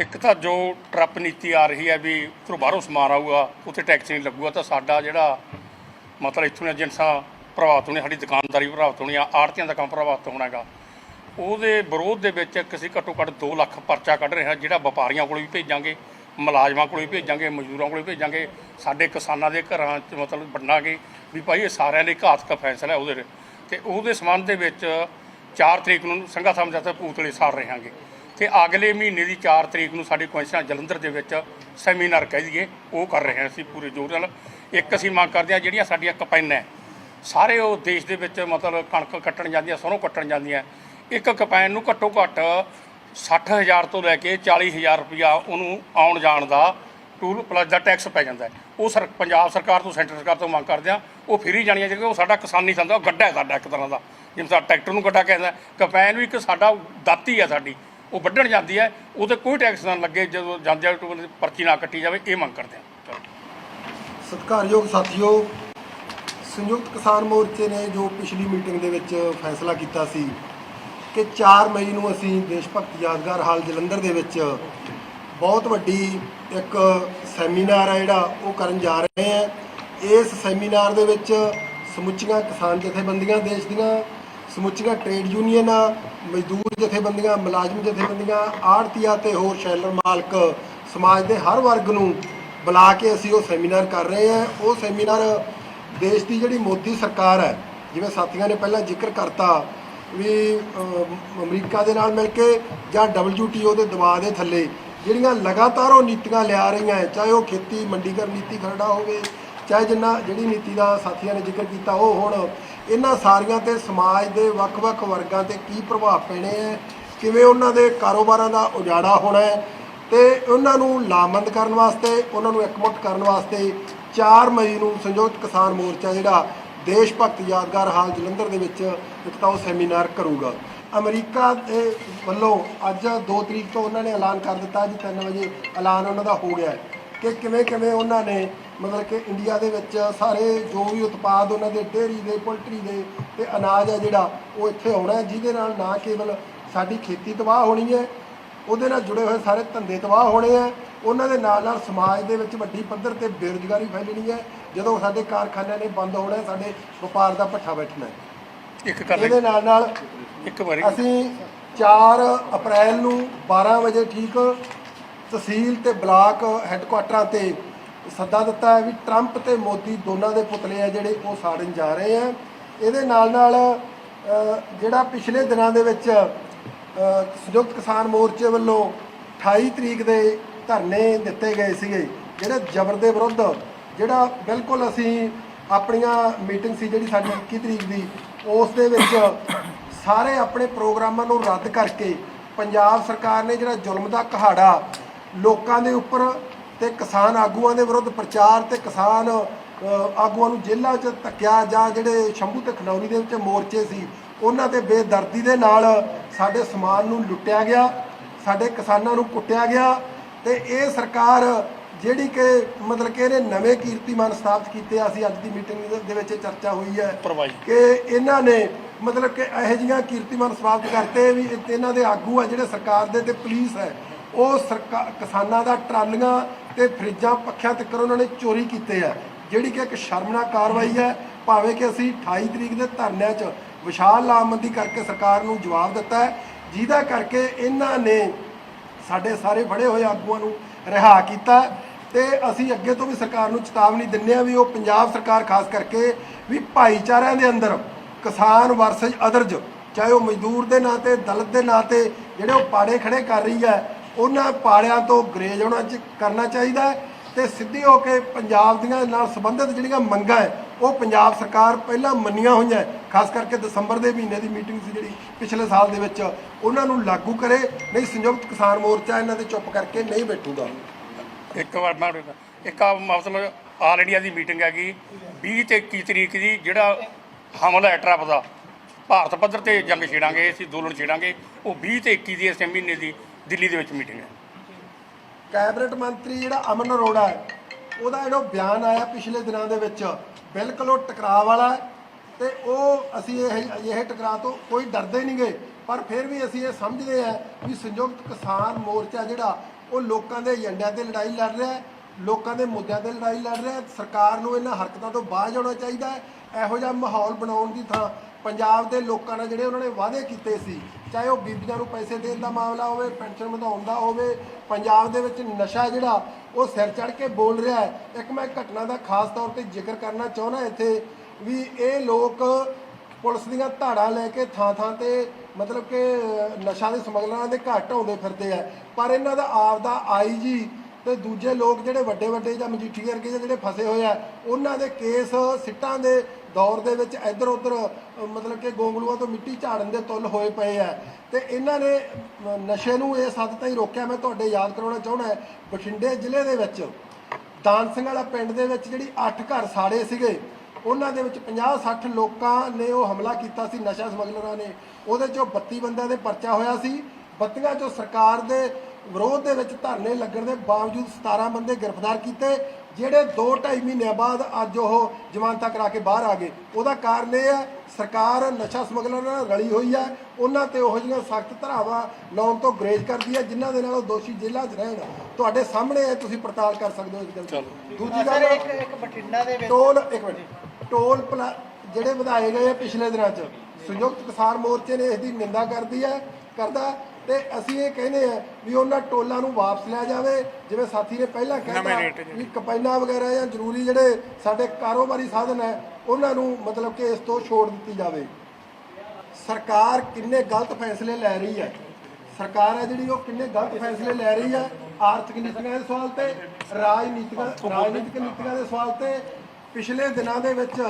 ਇੱਕ ਤਾਂ ਜੋ ਟਰੱਪ ਨੀਤੀ ਆ ਰਹੀ ਹੈ ਵੀ ਉੱਧਰੋਂ ਬਾਹਰੋਂ ਸਮਾਨ ਆਊਗਾ, ਉੱਥੇ ਟੈਕਸ ਨਹੀਂ ਲੱਗੂਗਾ, ਤਾਂ ਸਾਡਾ ਜਿਹੜਾ ਮਤਲਬ ਇੱਥੋਂ ਦੀਆਂ ਜਿਨਸਾਂ ਪ੍ਰਭਾਵਿਤ ਹੋਣੀ ਸਾਡੀ ਦੁਕਾਨਦਾਰੀ ਪ੍ਰਭਾਵਿਤ ਹੋਣੀ ਆ ਆੜਤੀਆਂ ਦਾ ਕੰਮ ਪ੍ਰਭਾਵਿਤ ਹੋਣਾ ਹੈਗਾ। ਉਹਦੇ ਵਿਰੋਧ ਦੇ ਵਿੱਚ ਅਸੀਂ ਘੱਟੋ ਘੱਟ 2 ਲੱਖ ਪਰਚਾ ਕੱਢ ਰਹੇ ਹਾਂ ਜਿਹੜਾ ਵਪਾਰੀਆਂ ਕੋਲ ਵੀ ਭੇਜਾਂਗੇ, ਮੁਲਾਜ਼ਮਾਂ ਕੋਲ ਵੀ ਭੇਜਾਂਗੇ, ਮਜ਼ਦੂਰਾਂ ਕੋਲ ਵੀ ਭੇਜਾਂਗੇ, ਸਾਡੇ ਕਿਸਾਨਾਂ ਦੇ ਘਰਾਂ 'ਚ ਮਤਲਬ ਵੰਡਾਂਗੇ ਵੀ ਭਾਈ ਇਹ ਸਾਰਿਆਂ ਲਈ ਘਾਤਕ ਫੈਸਲਾ ਹੈ ਉਹਦੇ ਤੇ ਉਹਦੇ ਸੰਬੰਧ ਦੇ ਵਿੱਚ 4 ਤਰੀਕ ਨੂੰ ਸੰਘਾ ਸਮਝੌਤਾ ਪੂਤਲੇ ਸਾੜ ਰਹਾਂਗੇ ਤੇ ਅਗਲੇ ਮਹੀਨੇ ਦੀ 4 ਤਰੀਕ ਨੂੰ ਸਾਡੀ ਕੌਂਸਲ ਜਲੰਧਰ ਦੇ ਵਿੱਚ ਸੈਮੀਨਾਰ ਕਹਿ ਦਈਏ ਉਹ ਕਰ ਰਹੇ ਹਾਂ ਅਸੀਂ ਪੂਰੇ ਜ਼ੋਰ ਨਾਲ। ਇੱਕ ਅਸੀਂ ਮੰਗ ਕਰਦੇ ਹਾਂ ਜਿਹੜੀਆਂ ਸਾਡੀਆਂ ਕਪੈਨਾਂ ਹੈ, ਸਾਰੇ ਉਹ ਦੇਸ਼ ਦੇ ਵਿੱਚ ਮਤਲਬ ਕਣਕ ਕੱਟਣ ਜਾਂਦੀਆਂ ਸਰੋਂ ਕੱਟਣ ਜਾਂਦੀਆਂ। ਇੱਕ ਕਪੈਨ ਨੂੰ ਘੱਟੋ ਘੱਟ 60000 ਤੋਂ ਲੈ ਕੇ 40000 ਰੁਪਇਆ ਉਹਨੂੰ ਆਉਣ ਜਾਣ ਦਾ ਟੂਲ ਪਲੱਸ ਦਾ ਟੈਕਸ ਪੈ ਜਾਂਦਾ ਉਹ ਸਰ ਪੰਜਾਬ ਸਰਕਾਰ ਤੋਂ ਸੈਂਟਰ ਸਰਕਾਰ ਤੋਂ ਮੰਗ ਕਰਦੇ ਆ ਉਹ ਫਰੀ ਜਾਣੀਆਂ ਚਾਹੀਦੀਆਂ ਉਹ ਸਾਡਾ ਕਿਸਾਨੀ ਸੰਦਾ ਗੱਡਾ ਹੈ ਸਾਡਾ ਇੱਕ ਤਰ੍ਹਾਂ ਦਾ। ਜਿਵੇਂ ਸਾਡਾ ਟਰੈਕਟਰ ਨੂੰ ਗੱਡਾ ਕਹਿੰਦਾ ਕਪੈਨ ਵੀ ਇੱਕ ਸਾਡਾ ਦਾਤੀ ਹੈ ਸਾਡੀ। ਉਹ ਵੱਢਣ ਜਾਂਦੀ ਹੈ ਉਹਤੇ ਕੋਈ ਟੈਕਸ ਨਾ ਲੱਗੇ, ਜਦੋਂ ਜਾਂਦੇ ਟੂਲ ਪਰਚੀ ਨਾ ਕੱਟੀ ਜਾਵੇ, ਇਹ ਮੰਗ ਕਰਦੇ ਹਾਂ ਸਤਿਕਾਰਯੋਗ ਸਾਥੀਓ, ਸੰਯੁਕਤ ਕਿਸਾਨ ਮੋਰਚੇ ਨੇ ਜੋ ਪਿਛਲੀ ਮੀਟਿੰਗ ਦੇ ਵਿੱਚ ਫੈਸਲਾ ਕੀਤਾ ਸੀ ਕਿ 4 ਮਈ ਨੂੰ ਅਸੀਂ ਦੇਸ਼ ਭਗਤ ਯਾਦਗਾਰ ਹਾਲ ਜਲੰਧਰ ਦੇ ਵਿੱਚ ਬਹੁਤ ਵੱਡੀ ਇੱਕ ਸੈਮੀਨਾਰ ਹੈ ਜਿਹੜਾ ਉਹ ਕਰਨ ਜਾ ਰਹੇ ਹਾਂ। ਇਸ ਸੈਮੀਨਾਰ ਦੇ ਵਿੱਚ ਸਮੁੱਚੀਆਂ ਕਿਸਾਨ ਜਥੇਬੰਦੀਆਂ, ਦੇਸ਼ ਦੀਆਂ ਸਮੁੱਚੀਆਂ ਟ੍ਰੇਡ ਯੂਨੀਅਨਾਂ, ਮਜ਼ਦੂਰ ਜਥੇਬੰਦੀਆਂ, ਮੁਲਾਜ਼ਮ ਜਥੇਬੰਦੀਆਂ ਆੜਤੀਆ ਤੇ ਹੋਰ ਸ਼ੈਲਰ ਮਾਲਕ ਸਮਾਜ ਦੇ ਹਰ ਵਰਗ ਨੂੰ ਬੁਲਾ ਕੇ ਅਸੀਂ ਉਹ ਸੈਮੀਨਾਰ ਕਰ ਰਹੇ ਹਾਂ। ਉਹ ਸੈਮੀਨਾਰ ਦੇਸ਼ ਦੀ ਜਿਹੜੀ ਮੋਦੀ ਸਰਕਾਰ ਹੈ, ਜਿਵੇਂ ਸਾਥੀਆਂ ਨੇ ਪਹਿਲਾਂ ਜ਼ਿਕਰ ਕਰਤਾ ਵੀ ਅਮਰੀਕਾ ਦੇ ਨਾਲ ਮਿਲ ਕੇ ਜਾਂ WTO ਦੇ ਦਬਾਅ ਦੇ ਥੱਲੇ ਜਿਹੜੀਆਂ ਲਗਾਤਾਰ ਉਹ ਨੀਤੀਆਂ ਲਿਆ ਰਹੀਆਂ ਚਾਹੇ ਉਹ ਖੇਤੀ, ਮੰਡੀਕਰਨ ਨੀਤੀ ਖਰੜਾ ਹੋਵੇ ਚਾਹੇ ਜਿੰਨਾ ਜਿਹੜੀ ਨੀਤੀ ਦਾ ਸਾਥੀਆਂ ਨੇ ਜ਼ਿਕਰ ਕੀਤਾ, ਉਹ ਹੁਣ ਇਹਨਾਂ ਸਾਰੀਆਂ ਤੇ ਸਮਾਜ ਦੇ ਵੱਖ-ਵੱਖ ਵਰਗਾਂ ਤੇ ਕੀ ਪ੍ਰਭਾਵ ਪੈਣੇ ਹੈ ਕਿਵੇਂ ਉਹਨਾਂ ਦੇ ਕਾਰੋਬਾਰਾਂ ਦਾ ਉਜਾੜਾ ਹੋਣਾ ਹੈ ਤੇ ਉਹਨਾਂ ਨੂੰ ਲਾਮਬੰਦ ਕਰਨ ਵਾਸਤੇ, ਉਹਨਾਂ ਨੂੰ ਇਕਮੁੱਠ ਕਰਨ ਵਾਸਤੇ 4 ਮਈ ਨੂੰ ਸੰਯੁਕਤ ਕਿਸਾਨ ਮੋਰਚਾ ਜਿਹੜਾ ਦੇਸ਼ ਭਗਤ ਯਾਦਗਾਰ ਹਾਲ ਜਲੰਧਰ ਦੇ ਵਿੱਚ ਇੱਕ ਤਾਂ ਉਹ ਸੈਮੀਨਾਰ ਕਰੂਗਾ। ਅਮਰੀਕਾ ਦੇ ਵੱਲੋਂ ਅੱਜ 2 ਤਰੀਕ ਤੋਂ ਉਹਨਾਂ ਨੇ ਐਲਾਨ ਕਰ ਦਿੱਤਾ, ਅੱਜ 3 ਵਜੇ ਐਲਾਨ ਉਹਨਾਂ ਦਾ ਹੋ ਗਿਆ ਹੈ ਕਿ ਕਿਵੇਂ ਕਿਵੇਂ ਉਹਨਾਂ ਨੇ ਮਤਲਬ ਕਿ ਇੰਡੀਆ ਦੇ ਵਿੱਚ ਸਾਰੇ ਜੋ ਵੀ ਉਤਪਾਦ ਉਹਨਾਂ ਦੇ ਡੇਅਰੀ ਦੇ ਪੋਲਟਰੀ ਦੇ ਤੇ ਅਨਾਜ ਹੈ ਜਿਹੜਾ ਉਹ ਇੱਥੇ ਆਉਣਾ ਹੈ, ਜਿਹਦੇ ਨਾਲ ਨਾ ਕੇਵਲ ਸਾਡੀ ਖੇਤੀ ਤਬਾਹ ਹੋਣੀ ਹੈ ਉਹਦੇ ਨਾਲ ਜੁੜੇ ਹੋਏ ਸਾਰੇ ਧੰਦੇ ਤਬਾਹ ਹੋਣੇ ਆ ਉਹਨਾਂ ਦੇ ਨਾਲ ਨਾਲ ਸਮਾਜ ਦੇ ਵਿੱਚ ਵੱਡੀ ਪੱਧਰ ਤੇ ਬੇਰੁਜ਼ਗਾਰੀ ਫੈਲਣੀ ਹੈ ਜਦੋਂ ਸਾਡੇ ਕਾਰਖਾਨਿਆਂ ਨੇ ਬੰਦ ਹੋਣਾ ਸਾਡੇ ਵਪਾਰ ਦਾ ਭੱਠਾ ਬੈਠਣਾ ਇੱਕ ਕਰ ਇਹਦੇ ਨਾਲ ਨਾਲ ਇੱਕ ਵਾਰੀ। ਅਸੀਂ 4 ਅਪ੍ਰੈਲ ਨੂੰ 12 ਵਜੇ ਠੀਕ ਤਹਿਸੀਲ ਤੇ ਬਲਾਕ ਹੈੱਡਕੁਆਟਰਾਂ ਤੇ ਸੱਦਾ ਦਿੱਤਾ ਹੈ ਵੀ ਟਰੰਪ ਤੇ ਮੋਦੀ ਦੋਨਾਂ ਦੇ ਪੁਤਲੇ ਆ ਜਿਹੜੇ ਉਹ ਸਾੜਨ ਜਾ ਰਹੇ ਆ। ਇਹਦੇ ਨਾਲ ਨਾਲ ਜਿਹੜਾ ਪਿਛਲੇ ਦਿਨਾਂ ਦੇ ਵਿੱਚ ਸੰਯੁਕਤ ਕਿਸਾਨ ਮੋਰਚੇ ਵੱਲੋਂ 28 ਤਰੀਕ ਦੇ ਧਰਨੇ ਦਿੱਤੇ ਗਏ ਸੀਗੇ, ਜਿਹੜੇ ਜ਼ਬਰ ਦੇ ਵਿਰੁੱਧ, ਜਿਹੜਾ ਬਿਲਕੁਲ ਅਸੀਂ ਆਪਣੀਆਂ ਮੀਟਿੰਗ ਸੀ ਜਿਹੜੀ ਸਾਡੀ 21 ਤਰੀਕ ਦੀ, ਉਸ ਦੇ ਵਿੱਚ ਸਾਰੇ ਆਪਣੇ ਪ੍ਰੋਗਰਾਮਾਂ ਨੂੰ ਰੱਦ ਕਰਕੇ ਪੰਜਾਬ ਸਰਕਾਰ ਨੇ ਜਿਹੜਾ ਜ਼ੁਲਮ ਦਾ ਕਹਾੜਾ ਲੋਕਾਂ ਦੇ ਉੱਪਰ ਤੇ ਕਿਸਾਨ ਆਗੂਆਂ ਦੇ ਵਿਰੁੱਧ ਪ੍ਰਚਾਰ ਤੇ ਕਿਸਾਨ ਆਗੂਆਂ ਨੂੰ ਜੇਲ੍ਹਾਂ 'ਚ ਧੱਕਿਆ ਜਾਂ ਜਿਹੜੇ ਸ਼ੰਭੂ ਤੇ ਖਨੌਰੀ ਦੇ ਵਿੱਚ ਮੋਰਚੇ ਸੀ ਉਹਨਾਂ ਤੇ ਬੇਦਰਦੀ ਦੇ ਨਾਲ ਸਾਡੇ ਸਮਾਨ ਨੂੰ ਲੁੱਟਿਆ ਗਿਆ ਸਾਡੇ ਕਿਸਾਨਾਂ ਨੂੰ ਕੁੱਟਿਆ ਗਿਆ ਤੇ ਇਹ ਸਰਕਾਰ ਜਿਹੜੀ ਕਿ ਮਤਲਬ ਕਿ ਇਹਨੇ ਨਵੇਂ ਕੀਰਤੀਮਾਨ ਸਥਾਪਿਤ ਕੀਤੇ ਆ ਅਸੀਂ ਅੱਜ ਦੀ ਮੀਟਿੰਗ ਦੇ ਵਿੱਚ ਚਰਚਾ ਹੋਈ ਹੈ ਕਿ ਇਹਨਾਂ ਨੇ ਮਤਲਬ ਕਿ ਇਹੋ ਜਿਹੀਆਂ ਕੀਰਤੀਮਾਨ ਸਥਾਪਿਤ ਕਰਤੇ ਵੀ ਇਹ- ਇਹਨਾਂ ਦੇ ਆਗੂ ਆ ਜਿਹੜੇ ਸਰਕਾਰ ਦੇ ਤੇ ਪੁਲਿਸ ਹੈ ਉਹ ਸਰਕਾਰ ਕਿਸਾਨਾਂ ਦਾ ਟਰਾਲੀਆਂ ਤੇ ਫਰਿੱਜਾਂ ਪੱਖਿਆਂ ਤੱਕ ਉਹਨਾਂ ਨੇ ਚੋਰੀ ਕੀਤੇ ਆ। ਜਿਹੜੀ ਕਿ ਇੱਕ ਸ਼ਰਮਨਾਕ ਕਾਰਵਾਈ ਹੈ, ਭਾਵੇਂ ਕਿ ਅਸੀਂ 28 ਤਰੀਕ ਦੇ ਧਰਨਿਆਂ 'ਚ ਵਿਸ਼ਾਲ ਲਾਮਬੰਦੀ ਕਰਕੇ ਸਰਕਾਰ ਨੂੰ ਜਵਾਬ ਦਿੱਤਾ ਹੈ, ਜਿਹਦਾ ਕਰਕੇ ਇਹਨਾਂ ਨੇ ਸਾਡੇ ਸਾਰੇ ਫੜੇ ਹੋਏ ਆਗੂਆਂ ਨੂੰ ਰਿਹਾ ਕੀਤਾ। ਤੇ ਅਸੀਂ ਅੱਗੇ ਤੋਂ ਵੀ ਸਰਕਾਰ ਨੂੰ ਚੇਤਾਵਨੀ ਦਿੰਦੇ ਆ ਵੀ ਉਹ ਪੰਜਾਬ ਸਰਕਾਰ ਖਾਸ ਕਰਕੇ ਵੀ ਭਾਈਚਾਰਿਆਂ ਦੇ ਅੰਦਰ ਕਿਸਾਨ ਵਰਸਜ ਅਦਰਜ ਚਾਹੇ ਉਹ ਮਜ਼ਦੂਰ ਦੇ ਨਾਂ ਤੇ, ਦਲਿਤ ਦੇ ਨਾਂ ਤੇ, ਜਿਹੜੇ ਉਹ ਪਾੜੇ ਖੜੇ ਕਰ ਰਹੀ ਹੈ ਉਹਨਾਂ ਪਾੜਿਆਂ ਤੋਂ ਗਰੇਜ ਹੋਣਾ ਚ ਕਰਨਾ ਚਾਹੀਦਾ ਹੈ ਤੇ ਸਿੱਧੀ ਹੋ ਕੇ ਪੰਜਾਬ ਦੀਆਂ ਨਾਲ ਸੰਬੰਧਿਤ ਜਿਹੜੀਆਂ ਮੰਗਾਂ ਹੈ, ਉਹ ਪੰਜਾਬ ਸਰਕਾਰ ਪਹਿਲਾਂ ਮੰਨੀਆਂ ਹੋਈਆਂ ਖਾਸ ਕਰਕੇ ਦਸੰਬਰ ਦੇ ਮਹੀਨੇ ਦੀ ਮੀਟਿੰਗ ਸੀ ਜਿਹੜੀ ਪਿਛਲੇ ਸਾਲ ਦੇ ਵਿੱਚ, ਉਹਨਾਂ ਨੂੰ ਲਾਗੂ ਕਰੇ, ਨਹੀਂ ਸੰਯੁਕਤ ਕਿਸਾਨ ਮੋਰਚਾ ਇਹਨਾਂ ਦੇ ਚੁੱਪ ਕਰਕੇ ਨਹੀਂ ਬੈਠੂਗਾ। ਇੱਕ ਵਾਰ ਮੈਂ ਇੱਕ ਆ ਮਤਲਬ ਆਲ ਇੰਡੀਆ ਦੀ ਮੀਟਿੰਗ ਹੈਗੀ 20 ਤੇ 21 ਤਰੀਕ ਦੀ ਜਿਹੜਾ ਹਮਲਾ ਹੈ ਟਰੱਪ ਦਾ, ਭਾਰਤ ਪੱਧਰ ਤੇ ਜੰਗ ਛੇੜਾਂਗੇ, ਅਸੀਂ ਅੰਦੋਲਨ ਛੇੜਾਂਗੇ, ਉਹ 20 ਤੇ 21 ਦੀ ਇਸ ਮਹੀਨੇ ਦੀ ਦਿੱਲੀ ਦੇ ਵਿੱਚ ਮੀਟਿੰਗ ਹੈ। ਕੈਬਨਿਟ ਮੰਤਰੀ ਜਿਹੜਾ ਅਮਨ ਅਰੋੜਾ ਹੈ, ਉਹਦਾ ਜਿਹੜਾ ਬਿਆਨ ਆਇਆ ਪਿਛਲੇ ਦਿਨਾਂ ਦੇ ਵਿੱਚ, ਬਿਲਕੁਲ ਉਹ ਟਕਰਾਅ ਵਾਲਾ ਹੈ ਤੇ ਉਹ ਅਸੀਂ ਇਹ ਇਹ ਟਕਰਾਅ ਤੋਂ ਕੋਈ ਡਰਦੇ ਨਹੀਂਗੇ ਪਰ ਫਿਰ ਵੀ ਅਸੀਂ ਇਹ ਸਮਝਦੇ ਹਾਂ ਵੀ ਸੰਯੁਕਤ ਕਿਸਾਨ ਮੋਰਚਾ ਜਿਹੜਾ, ਉਹ ਲੋਕਾਂ ਦੇ ਏਜੰਡਿਆਂ ਤੇ ਲੜਾਈ ਲੜ ਰਿਹਾ ਹੈ, ਲੋਕਾਂ ਦੇ ਮੁੱਦਿਆਂ ਤੇ ਲੜਾਈ ਲੜ ਰਿਹਾ ਹੈ, ਸਰਕਾਰ ਨੂੰ ਇਹਨਾਂ ਹਰਕਤਾਂ ਤੋਂ ਬਾਹਰ ਜਾਣਾ ਚਾਹੀਦਾ ਹੈ, ਇਹੋ ਜਿਹਾ ਮਾਹੌਲ ਬਣਾਉਣ ਦੀ ਥਾਂ ਪੰਜਾਬ ਦੇ ਲੋਕਾਂ ਨਾਲ ਜਿਹੜੇ ਉਹਨਾਂ ਨੇ ਵਾਅਦੇ ਕੀਤੇ ਸੀ, ਚਾਹੇ ਉਹ ਬੀਬੀਆਂ ਨੂੰ ਪੈਸੇ ਦੇਣ ਦਾ ਮਾਮਲਾ ਹੋਵੇ, ਪੈਨਸ਼ਨ ਵਧਾਉਣ ਦਾ ਹੋਵੇ, ਪੰਜਾਬ ਦੇ ਵਿੱਚ ਨਸ਼ਾ ਜਿਹੜਾ, ਉਹ ਸਿਰ ਚੜ ਕੇ ਬੋਲ ਰਿਹਾ ਹੈ। ਇੱਕ ਮੈਂ ਘਟਨਾ ਦਾ ਖਾਸ ਤੌਰ ਤੇ ਜ਼ਿਕਰ ਕਰਨਾ ਚਾਹੁੰਦਾ ਇੱਥੇ ਵੀ ਇਹ ਲੋਕ ਪੁਲਿਸ ਦੀਆਂ ਧਾੜਾਂ ਲੈ ਕੇ ਥਾਂ ਥਾਂ ਤੇ ਮਤਲਬ ਕਿ ਨਸ਼ਾ ਦੇ ਸਮਗਲਰਾਂ ਦੇ ਘਰ ਢਾਉਂਦੇ ਫਿਰਦੇ ਆ। ਪਰ ਇਹਨਾਂ ਦਾ ਆਪਦਾ ਆਈਜੀ ਤੇ ਦੂਜੇ ਲੋਕ ਜਿਹੜੇ ਵੱਡੇ ਵੱਡੇ ਜਾਂ ਮਜੀਠੀ ਵਰਗੇ ਜਿਹੇ ਜਿਹੜੇ ਫਸੇ ਹੋਏ ਆ, ਉਹਨਾਂ ਦੇ ਕੇਸ, ਸਿੱਟਾਂ ਦੇ ਦੌਰ ਦੇ ਵਿੱਚ ਇੱਧਰ ਉੱਧਰ ਮਤਲਬ ਕਿ ਗੋਂਗਲੂਆਂ ਤੋਂ ਮਿੱਟੀ ਝਾੜਨ ਦੇ ਤੁੱਲ ਹੋਏ ਪਏ ਆ। ਤੇ ਇਹਨਾਂ ਨੇ ਨਸ਼ੇ ਨੂੰ ਇਸ ਹੱਦ ਤਾਈਂ ਰੋਕਿਆ। ਮੈਂ ਤੁਹਾਡੇ ਯਾਦ ਕਰਾਉਣਾ ਚਾਹੁੰਦਾ ਬਠਿੰਡੇ ਜ਼ਿਲ੍ਹੇ ਦੇ ਵਿੱਚ ਦਾਨ ਵਾਲਾ ਪਿੰਡ ਦੇ ਵਿੱਚ ਜਿਹੜੀ 8 ਘਰ ਸਾੜੇ ਸੀਗੇ, ਉਹਨਾਂ ਦੇ ਵਿੱਚ 50 60 ਲੋਕਾਂ ਨੇ ਉਹ ਹਮਲਾ ਕੀਤਾ ਸੀ, ਨਸ਼ਾ ਸਮਗਲਰਾਂ ਨੇ। ਉਹਦੇ ਚੋਂ 32 ਬੰਦਿਆਂ ਦੇ ਪਰਚਾ ਹੋਇਆ ਸੀ। 32 ਚੋਂ ਸਰਕਾਰ ਦੇ ਵਿਰੋਧ ਦੇ ਵਿੱਚ ਧਰਨੇ ਲੱਗਣ ਦੇ ਬਾਵਜੂਦ 17 ਬੰਦੇ ਗ੍ਰਿਫਤਾਰ ਕੀਤੇ। ਜਿਹੜੇ 2.5 ਮਹੀਨਿਆਂ ਬਾਅਦ ਅੱਜ ਉਹ ਜ਼ਮਾਨਤਾਂ ਕਰਾ ਕੇ ਬਾਹਰ ਆ ਗਏ। ਉਹਦਾ ਕਾਰਨ ਇਹ ਹੈ ਸਰਕਾਰ ਨਸ਼ਾ ਸਮਗਲਰਾਂ ਨਾਲ ਰਲੀ ਹੋਈ ਹੈ। ਉਹਨਾਂ ਤੇ ਉਹੋ ਜਿਹੀਆਂ ਸਖਤ ਧਾਰਾਵਾਂ ਲਾਉਣ ਤੋਂ ਗੁਰੇਜ਼ ਕਰਦੀ ਹੈ ਜਿਨ੍ਹਾਂ ਦੇ ਨਾਲ ਉਹ ਦੋਸ਼ੀ ਜੇਲ੍ਹਾਂ 'ਚ ਰਹਿਣ। ਤੁਹਾਡੇ ਸਾਹਮਣੇ ਹੈ ਤੁਸੀਂ ਪੜਤਾਲ ਕਰ ਸਕਦੇ ਹੋ ਇਸ ਗੱਲ ਦੀ। ਦੂਜੀ ਸਰ ਗੱਲ ਇੱਕ ਇੱਕ ਬਠਿੰਡਾ ਦੇ ਵਿੱਚ ਟੋਲ ਇੱਕ ਮਿੰਟ। ਟੋਲ ਪਲਾ ਜਿਹੜੇ ਵਧਾਏ ਗਏ ਆ ਪਿਛਲੇ ਦਿਨਾਂ 'ਚ ਸੰਯੁਕਤ ਕਿਸਾਨ ਮੋਰਚੇ ਨੇ ਇਸ ਦੀ ਨਿੰਦਾ ਕਰਦੀ ਹੈ ਕਰਦਾ ਤੇ ਅਸੀਂ ਇਹ ਕਹਿੰਦੇ ਆ ਵੀ ਉਹਨਾਂ ਟੋਲਾਂ ਨੂੰ ਵਾਪਸ ਲਿਆ ਜਾਵੇ। ਜਿਵੇਂ ਸਾਥੀ ਨੇ ਪਹਿਲਾਂ ਕਹਿਤਾ ਵੀ ਕਪੈਨਾ ਵਗੈਰਾ ਜਾਂ ਜ਼ਰੂਰੀ ਜਿਹੜੇ ਸਾਡੇ ਕਾਰੋਬਾਰੀ ਸਾਧਨ ਹੈ ਉਹਨਾਂ ਨੂੰ ਮਤਲਬ ਕਿ ਇਸ ਤੋਂ ਛੋੜ ਦਿੱਤੀ ਜਾਵੇ। ਸਰਕਾਰ ਕਿੰਨੇ ਗਲਤ ਫੈਸਲੇ ਲੈ ਰਹੀ ਹੈ? ਸਰਕਾਰ ਹੈ ਜਿਹੜੀ ਉਹ ਕਿੰਨੇ ਗਲਤ ਫੈਸਲੇ ਲੈ ਰਹੀ ਹੈ? ਆਰਥਿਕ ਨੀਤੀਆਂ ਦੇ ਸਵਾਲ ਤੇ ਰਾਜਨੀਤਿਕ ਰਾਜਨੀਤਿਕ ਨੀਤੀਆਂ ਦੇ ਸਵਾਲ ਤੇ। ਪਿਛਲੇ ਦਿਨਾਂ ਦੇ ਵਿੱਚ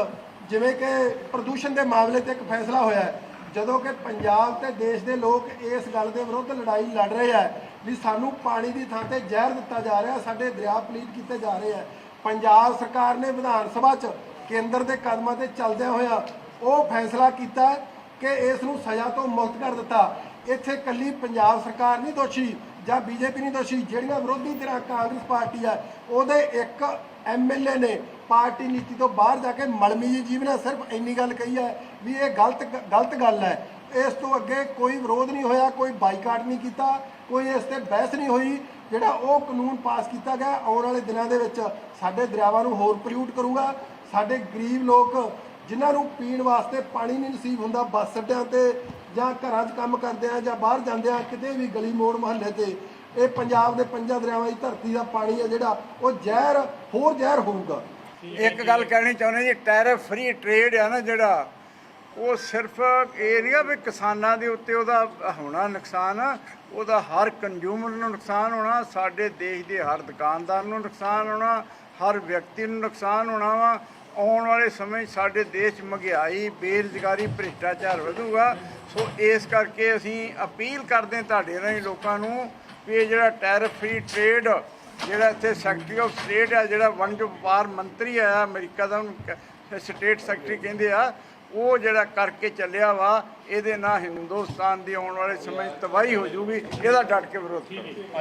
ਜਿਵੇਂ ਕਿ ਪ੍ਰਦੂਸ਼ਣ ਦੇ ਮਾਮਲੇ ਤੇ ਇੱਕ ਫੈਸਲਾ ਹੋਇਆ ਹੈ। ਜਦੋਂ ਕਿ ਪੰਜਾਬ ਤੇ ਦੇਸ਼ ਦੇ ਲੋਕ ਇਸ ਗੱਲ ਦੇ ਵਿਰੁੱਧ ਲੜਾਈ ਲੜ ਰਹੇ ਆ ਵੀ ਸਾਨੂੰ ਪਾਣੀ ਦੀ ਥਾਂ ਤੇ ਜ਼ਹਿਰ ਦਿੱਤਾ ਜਾ ਰਿਹਾ, ਸਾਡੇ ਦਰਿਆ ਪਲੀਤ ਕੀਤੇ ਜਾ ਰਹੇ ਆ। ਪੰਜਾਬ ਸਰਕਾਰ ਨੇ ਵਿਧਾਨ ਸਭਾ 'ਚ ਕੇਂਦਰ ਦੇ ਕਦਮਾਂ ਤੇ ਚੱਲਦਿਆਂ ਹੋਇਆ ਉਹ ਫੈਸਲਾ ਕੀਤਾ ਕਿ ਇਸ ਨੂੰ ਸਜ਼ਾ ਤੋਂ ਮੁਕਤ ਕਰ ਦਿੱਤਾ। ਇੱਥੇ ਕੱਲੀ ਪੰਜਾਬ ਸਰਕਾਰ ਨਹੀਂ ਦੋਸ਼ੀ ਜਾਂ ਬੀਜੇਪੀ ਨਹੀਂ ਦੋਸ਼ੀ, ਜਿਹੜੀਆਂ ਵਿਰੋਧੀ ਧਿਰਾਂ ਕਾਂਗਰਸ ਪਾਰਟੀ ਆ, ਉਹਦੇ ਇੱਕ ਐਮਐਲਏ ਨੇ ਪਾਰਟੀ ਨੀਤੀ ਤੋਂ ਬਾਹਰ ਜਾ ਕੇ ਮਲਮੀ ਜੀ ਜੀਵ ਨੇ ਸਿਰਫ ਇੰਨੀ ਗੱਲ ਕਹੀ ਹੈ ਵੀ ਇਹ ਗਲਤ ਗਲਤ ਗੱਲ ਹੈ। ਇਸ ਤੋਂ ਅੱਗੇ ਕੋਈ ਵਿਰੋਧ ਨਹੀਂ ਹੋਇਆ, ਕੋਈ ਬਾਈਕਾਟ ਨਹੀਂ ਕੀਤਾ, ਕੋਈ ਇਸ ਤੇ ਬਹਿਸ ਨਹੀਂ ਹੋਈ। ਜਿਹੜਾ ਉਹ ਕਾਨੂੰਨ ਪਾਸ ਕੀਤਾ ਗਿਆ, ਆਉਣ ਵਾਲੇ ਦਿਨਾਂ ਦੇ ਵਿੱਚ ਸਾਡੇ ਦਰਿਆਵਾਂ ਨੂੰ ਹੋਰ ਪੋਲਿਊਟ ਕਰੂਗਾ। ਸਾਡੇ ਗਰੀਬ ਲੋਕ ਜਿਨ੍ਹਾਂ ਨੂੰ ਪੀਣ ਵਾਸਤੇ ਪਾਣੀ ਨਹੀਂ ਨਸੀਬ ਹੁੰਦਾ, ਬੱਸ ਅੱਡਿਆਂ ਤੇ ਜਾਂ ਘਰਾਂ 'ਚ ਕੰਮ ਕਰਦੇ ਆ ਜਾਂ ਬਾਹਰ ਜਾਂਦੇ ਆ, ਕਿਤੇ ਵੀ ਗਲੀ ਮੋੜ ਮੁਹੱਲੇ ਤੇ, ਇਹ ਪੰਜਾਬ ਦੇ ਪੰਜਾਂ ਦਰਿਆਵਾਂ ਦੀ ਧਰਤੀ ਦਾ ਪਾਣੀ ਹੈ ਜਿਹੜਾ ਉਹ ਜ਼ਹਿਰ, ਹੋਰ ਜ਼ਹਿਰ ਹੋਊਗਾ। ਇੱਕ ਗੱਲ ਕਹਿਣੀ ਚਾਹੁੰਦੇ ਜੀ ਟੈਰਿਫ ਫ੍ਰੀ ਟ੍ਰੇਡ ਆ ਨਾ ਜਿਹੜਾ ਉਹ ਸਿਰਫ ਇਹ ਨਹੀਂ ਆ ਵੀ ਕਿਸਾਨਾਂ ਦੇ ਉੱਤੇ ਉਹਦਾ ਹੋਣਾ ਨੁਕਸਾਨ ਉਹਦਾ ਹਰ ਕੰਜ਼ਿਊਮਰ ਨੂੰ ਨੁਕਸਾਨ ਹੋਣਾ ਸਾਡੇ ਦੇਸ਼ ਦੇ ਹਰ ਦੁਕਾਨਦਾਰ ਨੂੰ ਨੁਕਸਾਨ ਹੋਣਾ ਹਰ ਵਿਅਕਤੀ ਨੂੰ ਨੁਕਸਾਨ ਹੋਣਾ ਵਾ। ਆਉਣ ਵਾਲੇ ਸਮੇਂ 'ਚ ਸਾਡੇ ਦੇਸ਼ ਮਹਿੰਗਾਈ ਬੇਰੁਜ਼ਗਾਰੀ ਭ੍ਰਿਸ਼ਟਾਚਾਰ ਵਧੂਗਾ। ਸੋ ਇਸ ਕਰਕੇ ਅਸੀਂ ਅਪੀਲ ਕਰਦੇ ਤੁਹਾਡੇ ਰਾਹੀਂ ਲੋਕਾਂ ਨੂੰ ਵੀ ਇਹ ਜਿਹੜਾ ਟੈਰਿਫ ਫ੍ਰੀ ਟ੍ਰੇਡ ਜਿਹੜਾ ਇੱਥੇ ਸੈਕਟਰੀ ਆਫ ਸਟੇਟ ਹੈ ਜਿਹੜਾ ਵਣਜ ਵਪਾਰ ਮੰਤਰੀ ਆ ਅਮਰੀਕਾ ਦਾ ਸਟੇਟ ਸੈਕਟਰੀ ਕਹਿੰਦੇ ਆ, ਉਹ ਜਿਹੜਾ ਕਰਕੇ ਚੱਲਿਆ ਵਾ, ਇਹਦੇ ਨਾਲ ਹਿੰਦੁਸਤਾਨ ਦੀ ਆਉਣ ਵਾਲੇ ਸਮੇਂ 'ਚ ਤਬਾਹੀ ਹੋ ਜੂਗੀ ਇਹਦਾ ਡਟ ਕੇ ਵਿਰੋਧ ਕਰੋ।